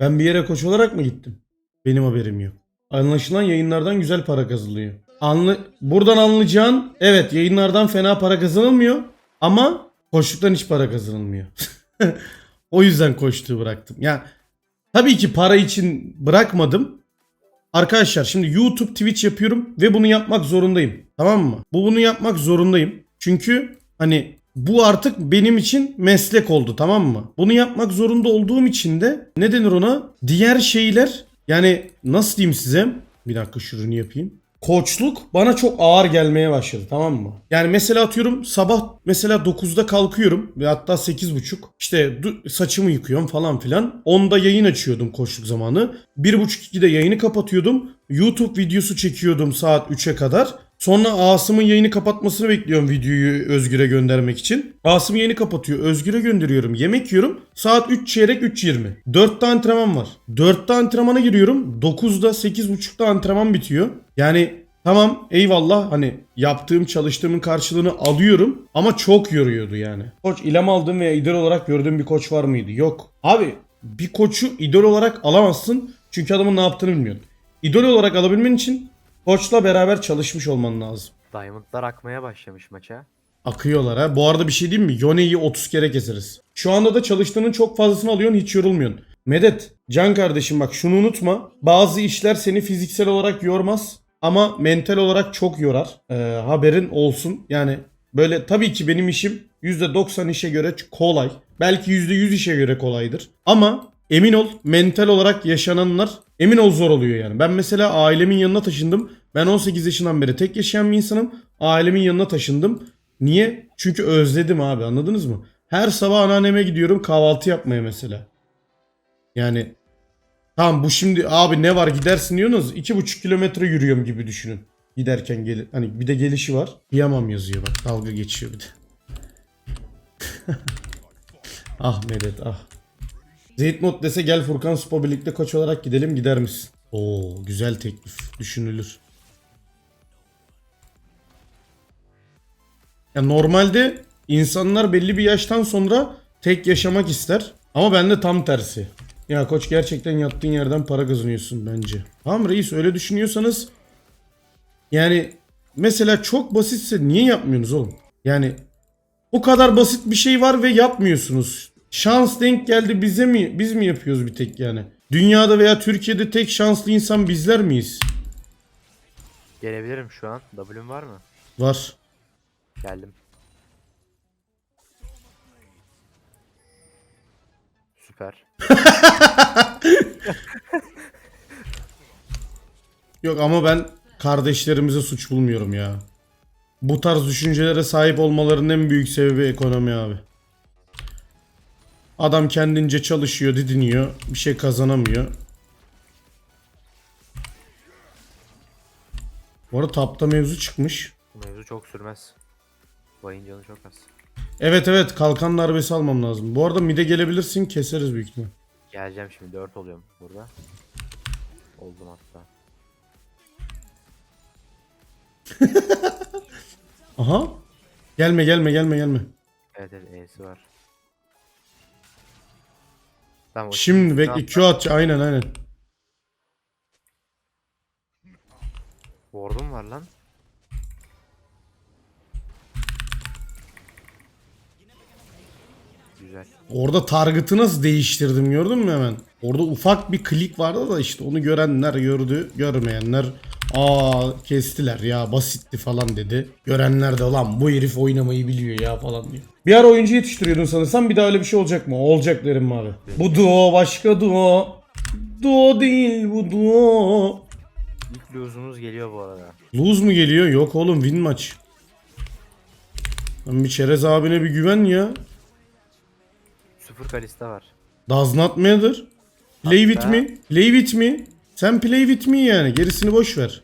Ben bir yere koç olarak mı gittim? Benim haberim yok. Anlaşılan yayınlardan güzel para kazanılıyor. Anlı Buradan anlayacağın evet yayınlardan fena para kazanılmıyor ama koçluktan hiç para kazanılmıyor. o yüzden koçluğu bıraktım. Ya tabii ki para için bırakmadım. Arkadaşlar şimdi YouTube, Twitch yapıyorum ve bunu yapmak zorundayım. Tamam mı? Bu bunu yapmak zorundayım. Çünkü hani bu artık benim için meslek oldu tamam mı? Bunu yapmak zorunda olduğum için de ne denir ona? Diğer şeyler yani nasıl diyeyim size? Bir dakika şunu yapayım. Koçluk bana çok ağır gelmeye başladı tamam mı? Yani mesela atıyorum sabah mesela 9'da kalkıyorum ve hatta 8.30 işte saçımı yıkıyorum falan filan. 10'da yayın açıyordum koçluk zamanı. 1.30-2'de yayını kapatıyordum. YouTube videosu çekiyordum saat 3'e kadar. Sonra Asım'ın yayını kapatmasını bekliyorum videoyu Özgür'e göndermek için. Asım yayını kapatıyor. Özgür'e gönderiyorum. Yemek yiyorum. Saat 3 çeyrek 3.20. 4'te antrenman var. 4'te antrenmana giriyorum. 9'da 8.30'da antrenman bitiyor. Yani tamam eyvallah hani yaptığım çalıştığımın karşılığını alıyorum ama çok yoruyordu yani. Koç ilham aldığım veya idol olarak gördüğüm bir koç var mıydı? Yok. Abi bir koçu idol olarak alamazsın çünkü adamın ne yaptığını bilmiyorsun. İdol olarak alabilmen için koçla beraber çalışmış olman lazım. Diamond'lar akmaya başlamış maça. Akıyorlar ha. Bu arada bir şey diyeyim mi? Yone'yi 30 kere keseriz. Şu anda da çalıştığının çok fazlasını alıyorsun hiç yorulmuyorsun. Medet, can kardeşim bak şunu unutma. Bazı işler seni fiziksel olarak yormaz ama mental olarak çok yorar. Ee, haberin olsun. Yani böyle tabii ki benim işim %90 işe göre kolay. Belki %100 işe göre kolaydır. Ama emin ol mental olarak yaşananlar emin ol zor oluyor yani. Ben mesela ailemin yanına taşındım. Ben 18 yaşından beri tek yaşayan bir insanım. Ailemin yanına taşındım. Niye? Çünkü özledim abi anladınız mı? Her sabah anneanneme gidiyorum kahvaltı yapmaya mesela. Yani tamam bu şimdi abi ne var gidersin diyorsunuz. iki buçuk kilometre yürüyorum gibi düşünün. Giderken gel hani bir de gelişi var. Kıyamam yazıyor bak dalga geçiyor bir de. ah Medet ah. Zeyt Not dese gel Furkan Spor birlikte koç olarak gidelim gider misin? Oo güzel teklif düşünülür. Ya normalde insanlar belli bir yaştan sonra tek yaşamak ister. Ama bende tam tersi. Ya koç gerçekten yattığın yerden para kazanıyorsun bence. Tamam reis öyle düşünüyorsanız yani mesela çok basitse niye yapmıyorsunuz oğlum? Yani o kadar basit bir şey var ve yapmıyorsunuz. Şans denk geldi bize mi biz mi yapıyoruz bir tek yani? Dünyada veya Türkiye'de tek şanslı insan bizler miyiz? Gelebilirim şu an. W'm var mı? Var. Geldim. Süper. Yok ama ben kardeşlerimize suç bulmuyorum ya. Bu tarz düşüncelere sahip olmalarının en büyük sebebi ekonomi abi. Adam kendince çalışıyor, didiniyor, bir şey kazanamıyor. Bu arada tapta mevzu çıkmış. Mevzu çok sürmez. Vay'ın canı çok az. Evet evet kalkan darbesi almam lazım. Bu arada mide gelebilirsin keseriz büyük ihtimal. Geleceğim şimdi 4 oluyorum burada. Oldum hatta. Aha. Gelme gelme gelme gelme. Evet evet E'si var. Tamam, Şimdi bekle Q at. Aynen aynen. Ward'um var lan. Güzel. Orada target'ı nasıl değiştirdim gördün mü hemen? Orada ufak bir klik vardı da işte onu görenler gördü, görmeyenler aa kestiler ya basitti falan dedi. Görenler de lan bu herif oynamayı biliyor ya falan diyor. Bir ara oyuncu yetiştiriyordun sanırsam bir daha öyle bir şey olacak mı? Olacak derim abi. Bu duo başka duo. Duo değil bu duo. İlk lose'umuz geliyor bu arada. Lose mu geliyor? Yok oğlum win maç. Lan bir Çerez abine bir güven ya. Sıfır kalista var. Does not matter. Play with me. Play with me. Sen play with me yani. Gerisini boş ver.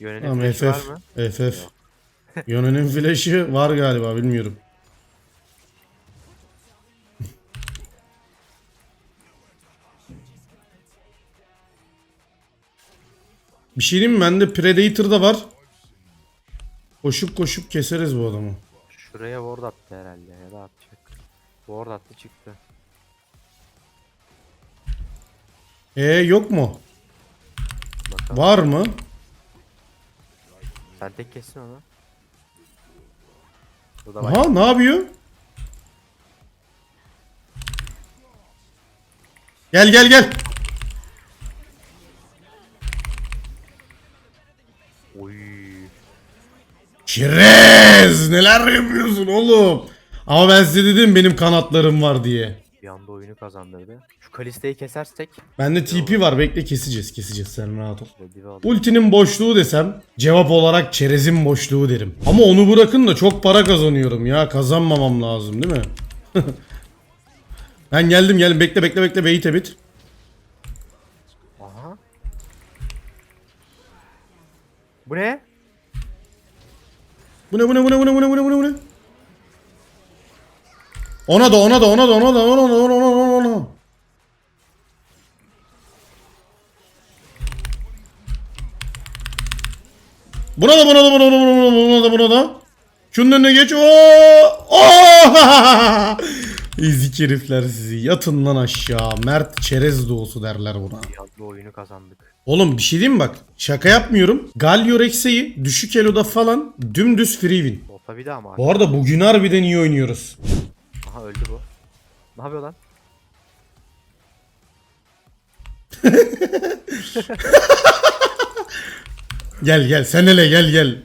Yönelim Tamam flash'ı var FF. mı? FF. Yone'nin flash'ı var galiba bilmiyorum. Bir şey diyeyim mi? Bende Predator da var. Koşup koşup keseriz bu adamı. Şuraya ward attı herhalde ya da atacak. Ward attı çıktı. E yok mu? Bakalım. Var mı? Sen tek kessin onu. Bu da. Aha ne yapıyor? Gel gel gel. Oy. Çerez neler yapıyorsun oğlum? Ama ben size dedim benim kanatlarım var diye. Oyunu kazandırdı. Şu Kalista'yı kesersek Bende TP var bekle keseceğiz keseceğiz sen rahat ol. Ultinin boşluğu desem cevap olarak çerezin boşluğu derim. Ama onu bırakın da çok para kazanıyorum ya kazanmamam lazım değil mi? ben geldim geldim bekle bekle bekle beyit bit. Aha. Bu ne? Bu ne bu ne bu ne bu ne bu ne bu ne bu ne ona da ona da ona da ona da ona da ona da. Buna da buna da buna da buna da buna da buna da. Şunun önüne geç. Oo! Oo! Ezik herifler sizi. Yatın lan aşağı. Mert çerez doğusu derler buna. Anda oyunu kazandık. Oğlum bir şey diyeyim mi bak? Şaka yapmıyorum. Galio Rex'e'yi düşük eloda falan dümdüz free win. Bota bir daha mı? Bu arada bugün harbiden iyi oynuyoruz. Aha öldü bu. Ne yapıyor lan? Gel gel sen hele gel gel.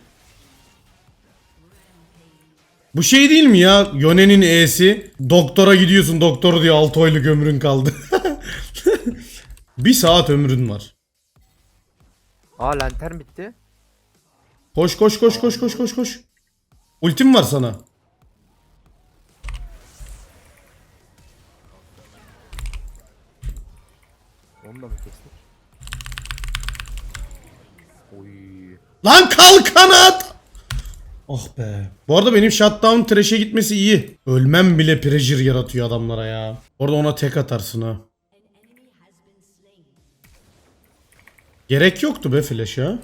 Bu şey değil mi ya? Yone'nin E'si. Doktora gidiyorsun doktor diyor 6 aylık ömrün kaldı. bir saat ömrün var. Aa lantern bitti. Koş koş koş koş koş koş koş. Ultim var sana. Onu da mı kestik? Lan kalk kanat! Ah be. Bu arada benim shutdown trash'e gitmesi iyi. Ölmem bile pressure yaratıyor adamlara ya. Orada ona tek atarsın ha. Gerek yoktu be flash ya.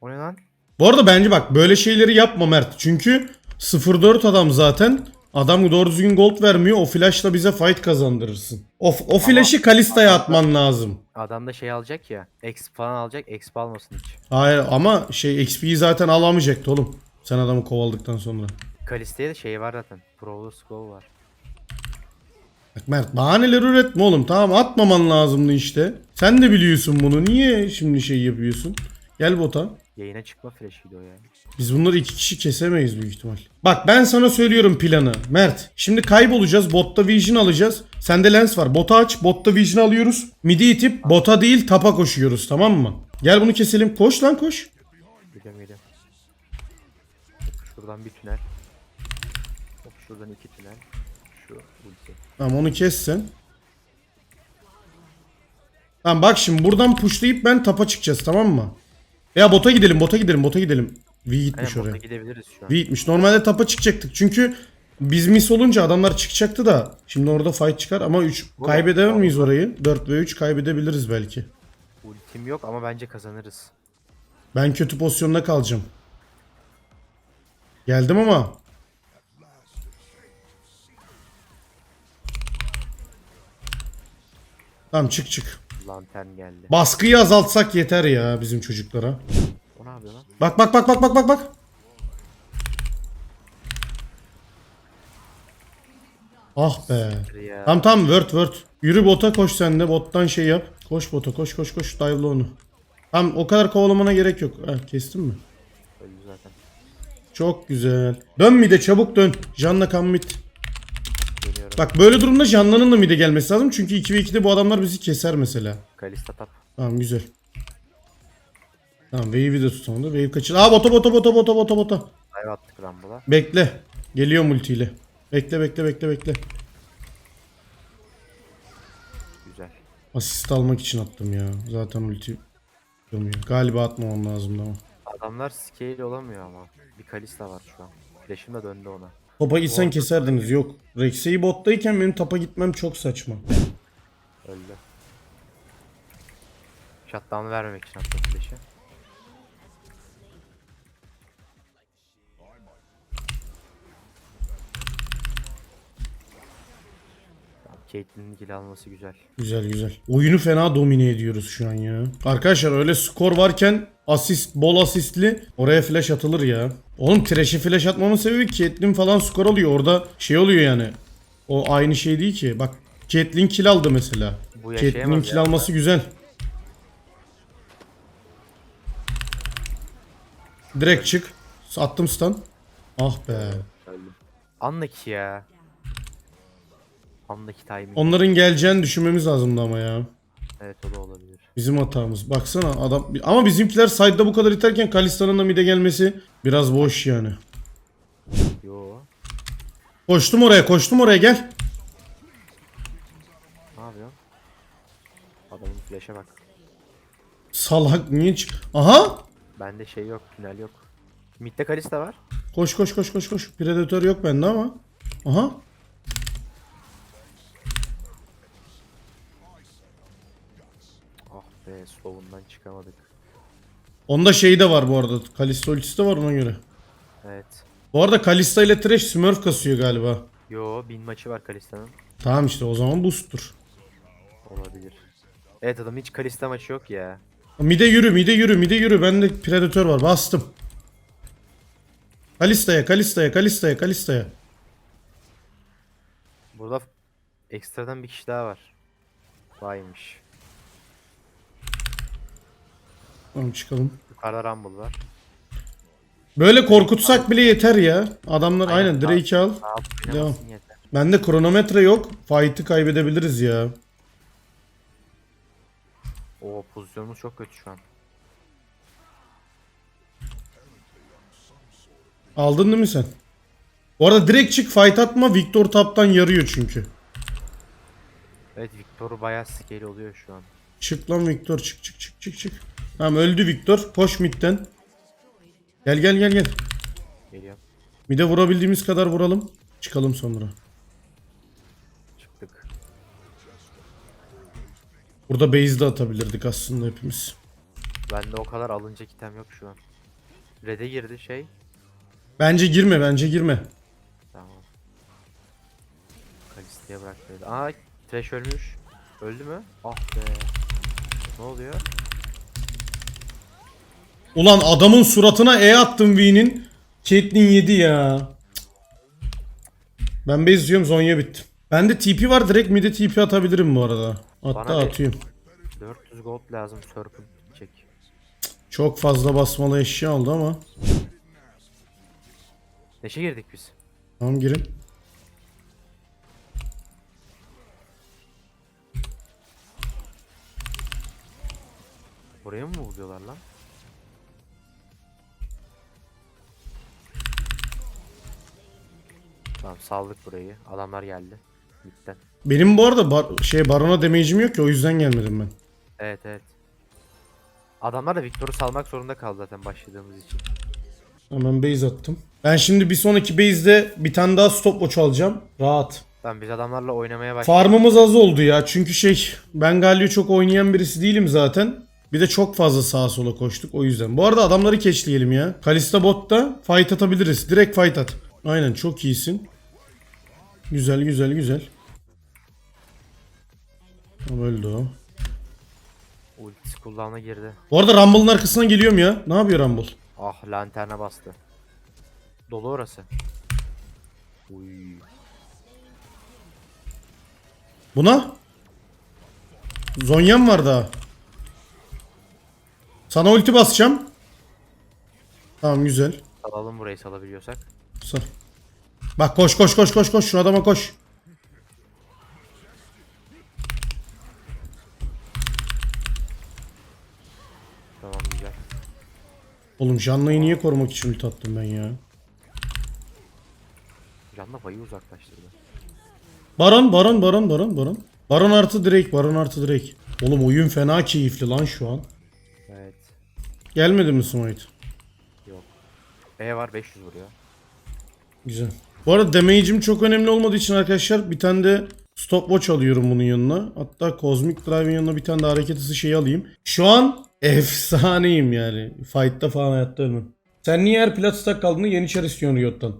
O ne lan? Bu arada bence bak böyle şeyleri yapma Mert. Çünkü 0-4 adam zaten. Adam doğru düzgün gold vermiyor. O flashla bize fight kazandırırsın. O, o flash'ı Kalista'ya atman lazım. Adam da şey alacak ya. Exp falan alacak. Exp almasın hiç. Hayır ama şey XP'yi zaten alamayacaktı oğlum. Sen adamı kovaladıktan sonra. Kalista'ya da şey var zaten. Pro'lu Skull var. Bak Mert bahaneler üretme oğlum. Tamam atmaman lazımdı işte. Sen de biliyorsun bunu. Niye şimdi şey yapıyorsun? Gel bota. Yayına çıkma flash'ıydı o yani. Biz bunları iki kişi kesemeyiz büyük ihtimal. Bak ben sana söylüyorum planı. Mert. Şimdi kaybolacağız. Botta vision alacağız. Sende lens var. Bota aç. Botta vision alıyoruz. Midi itip bota değil tapa koşuyoruz. Tamam mı? Gel bunu keselim. Koş lan koş. Gidelim. Hop, Şuradan bir tünel. Hop şuradan iki tünel. Şu ulti. Tamam onu kes sen. Tamam bak şimdi buradan pushlayıp ben tapa çıkacağız tamam mı? Ya bota gidelim bota gidelim bota gidelim. V gitmiş Aynen oraya. bota gidebiliriz şu an. V gitmiş. Normalde tapa çıkacaktık çünkü biz miss olunca adamlar çıkacaktı da şimdi orada fight çıkar ama 3 Bu- kaybeder miyiz orayı? 4 ve 3 kaybedebiliriz belki. Ultim yok ama bence kazanırız. Ben kötü pozisyonda kalacağım. Geldim ama. Tamam çık çık. Lantern geldi. Baskıyı azaltsak yeter ya bizim çocuklara. O ne yapıyor lan? Bak bak bak bak bak bak bak. Ah be. Ya. Tamam tamam word word. Yürü bota koş sen de bottan şey yap. Koş bota koş koş koş dive'la onu. Tamam o kadar kovalamana gerek yok. Ha, kestin mi? Öldü zaten. Çok güzel. Dön mide çabuk dön. Janna kan mid. Dönüyorum. Bak böyle durumda Janna'nın da mide gelmesi lazım. Çünkü 2 ve 2'de bu adamlar bizi keser mesela. Kalista tap. Tamam güzel. Tamam wave'i de tutalım da wave kaçır. Aa bota bota bota bota bota bota. Dive attık Rumble'a. Bekle. Geliyor multiyle. Bekle bekle bekle bekle. Güzel. Asist almak için attım ya. Zaten ulti yapamıyor. Galiba atmamam lazım ama. Adamlar scale olamıyor ama. Bir Kalista var şu an. Flash'ım da döndü ona. Topa gitsen keserdiniz. Yok. Rex'e'yi bottayken benim tapa gitmem çok saçma. Öldü. Shutdown'u vermemek için attım flash'ı. Caitlyn'in kill alması güzel. Güzel güzel. Oyunu fena domine ediyoruz şu an ya. Arkadaşlar öyle skor varken asist bol asistli oraya flash atılır ya. Oğlum trash'e flash atmamın sebebi Caitlyn falan skor alıyor. Orada şey oluyor yani. O aynı şey değil ki. Bak Caitlyn kill aldı mesela. Caitlyn'in kill alması güzel. Direkt çık. Attım stun. Ah be. Anlaki ya. Anlaki timing. Onların geleceğini düşünmemiz lazımdı ama ya. Evet o da olabilir. Bizim hatamız. Baksana adam ama bizimkiler side'da bu kadar iterken Kalista'nın da mid'e gelmesi biraz boş yani. Yo. Koştum oraya, koştum oraya gel. Ne yapıyorsun? Adamın flash'e bak. Salak niye çık? Aha! Bende şey yok, tünel yok. Mid'de Kalista var. Koş koş koş koş koş. Predator yok bende ama. Aha. Ah be, slow'undan çıkamadık. Onda şey de var bu arada. Kalista ultisi de var ona göre. Evet. Bu arada Kalista ile Thresh Smurf kasıyor galiba. Yo, bin maçı var Kalista'nın. Tamam işte o zaman boost'tur. Olabilir. Evet adam hiç Kalista maçı yok ya. Mide yürü, mide yürü, mide yürü. Bende Predator var. Bastım. Kalista'ya, Kalista'ya, Kalista'ya, Kalista'ya. Burada ekstradan bir kişi daha var. Vaymış. Tamam çıkalım. Yukarıda Rumble var. Böyle korkutsak bile yeter ya. Adamlar aynen, Aynen, Drake'i al. Yapıp oynamasın yeter. Bende kronometre yok. Fight'ı kaybedebiliriz ya. Oo pozisyonumuz çok kötü şu an. Aldın değil mi sen? Bu arada direkt çık fight atma. Victor taptan yarıyor çünkü. Evet Victor bayağı scale oluyor şu an. Çık lan Victor çık çık çık çık çık. Tamam öldü Victor. Koş midden. Gel gel gel gel. Geliyorum. Mide vurabildiğimiz kadar vuralım. Çıkalım sonra. Çıktık. Burada base de atabilirdik aslında hepimiz. Bende o kadar alınacak item yok şu an. Red'e girdi şey. Bence girme bence girme. Tamam. Kalista'ya bırak Red'i. Aa Thresh ölmüş. Öldü mü? Ah be. Ne oluyor? Ulan adamın suratına E attım V'nin. Caitlyn yedi ya. Ben base diyorum Zonya bitti. Bende TP var direkt mid'e TP atabilirim bu arada. Hatta Bana bir- atıyorum. 400 gold lazım Serpent çek. Çok fazla basmalı eşya oldu ama. Neşe girdik biz. Tamam girin. Buraya mı vuruyorlar lan? Tamam saldık burayı. Adamlar geldi. Midden. Benim bu arada bar- şey barona damage'im yok ki o yüzden gelmedim ben. Evet evet. Adamlar da Victor'u salmak zorunda kaldı zaten başladığımız için. Hemen base attım. Ben şimdi bir sonraki base'de bir tane daha stopwatch alacağım. Rahat. Tamam biz adamlarla oynamaya başladık. Farmımız az oldu ya çünkü şey ben Galio çok oynayan birisi değilim zaten. Bir de çok fazla sağa sola koştuk o yüzden. Bu arada adamları keşleyelim ya. Kalista botta fight atabiliriz. Direkt fight at. Aynen çok iyisin. Güzel güzel güzel. Tamam öldü o. Ultisi cooldown'a girdi. Bu arada Rumble'ın arkasından geliyorum ya. Ne yapıyor Rumble? Ah lanterne bastı. Dolu orası. Uy. Buna? Zonya'm var daha. Sana ulti basacağım. Tamam güzel. Salalım burayı salabiliyorsak. Sar. Bak koş koş koş koş koş şu adama koş. Tamam güzel. Oğlum Janna'yı niye korumak için ulti attım ben ya? Canla bayı uzaklaştırdı. Baron baron baron baron baron. Baron artı Drake baron artı Drake. Oğlum oyun fena keyifli lan şu an. Evet. Gelmedi mi Smite? Yok. E var 500 vuruyor. Güzel. Bu arada damage'im çok önemli olmadığı için arkadaşlar bir tane de stopwatch alıyorum bunun yanına. Hatta Cosmic Drive'in yanına bir tane de hareket hızı şeyi alayım. Şu an efsaneyim yani. Fight'ta falan hayatta ölmem. Sen niye her plat stack kaldığında yeni çar istiyorsun Riot'tan?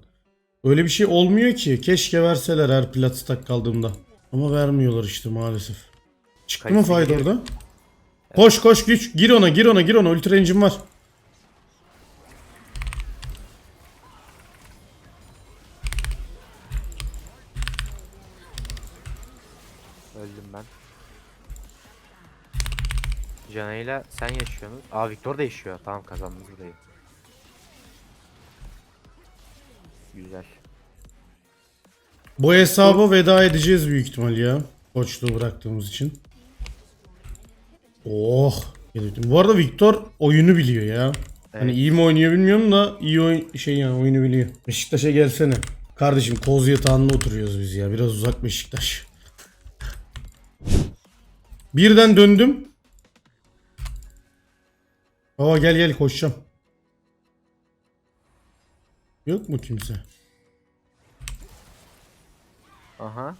Öyle bir şey olmuyor ki. Keşke verseler her plat stack kaldığımda. Ama vermiyorlar işte maalesef. Çıktı Kayısı mı fayda geliyor. orada? Koş koş güç. Gir ona gir ona gir ona. Ultra engine var. Canayla sen yaşıyorsunuz. Aa Victor da yaşıyor. Tamam kazandınız burayı. Güzel. Bu hesaba veda edeceğiz büyük ihtimal ya. Koçluğu bıraktığımız için. Oh. Bu arada Victor oyunu biliyor ya. Hani Evet. iyi mi oynuyor bilmiyorum da iyi oyun şey yani oyunu biliyor. Beşiktaş'a gelsene. Kardeşim koz yatağında oturuyoruz biz ya. Biraz uzak Beşiktaş. Birden döndüm. Baba gel gel koşacağım. Yok mu kimse? Aha.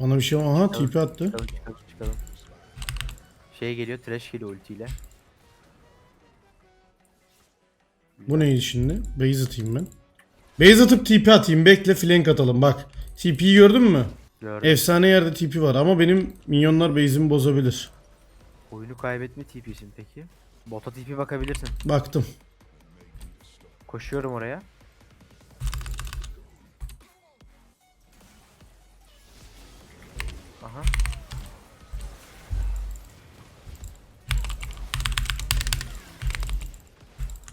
Bana bir şey aha tipi attı. Çıkalım çıkalım çıkalım. Şey geliyor trash geliyor ultiyle. Bu neydi şimdi? Base atayım ben. Base atıp TP atayım. Bekle flank atalım bak. TP'yi gördün mü? Gördüm. Efsane yerde TP var ama benim minyonlar base'imi bozabilir. Oyunu kaybetme TP'sin peki. Bota TP bakabilirsin. Baktım. Koşuyorum oraya. Aha.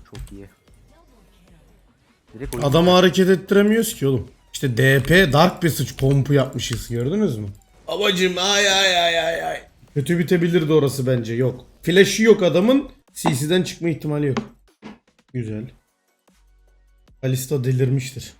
Çok iyi. Direkt oyun- Adamı hareket ettiremiyoruz ki oğlum. İşte DP Dark Passage kompu yapmışız gördünüz mü? Babacım ay ay ay ay ay. Kötü bitebilirdi orası bence yok. Flash'ı yok adamın. CC'den çıkma ihtimali yok. Güzel. Kalista delirmiştir.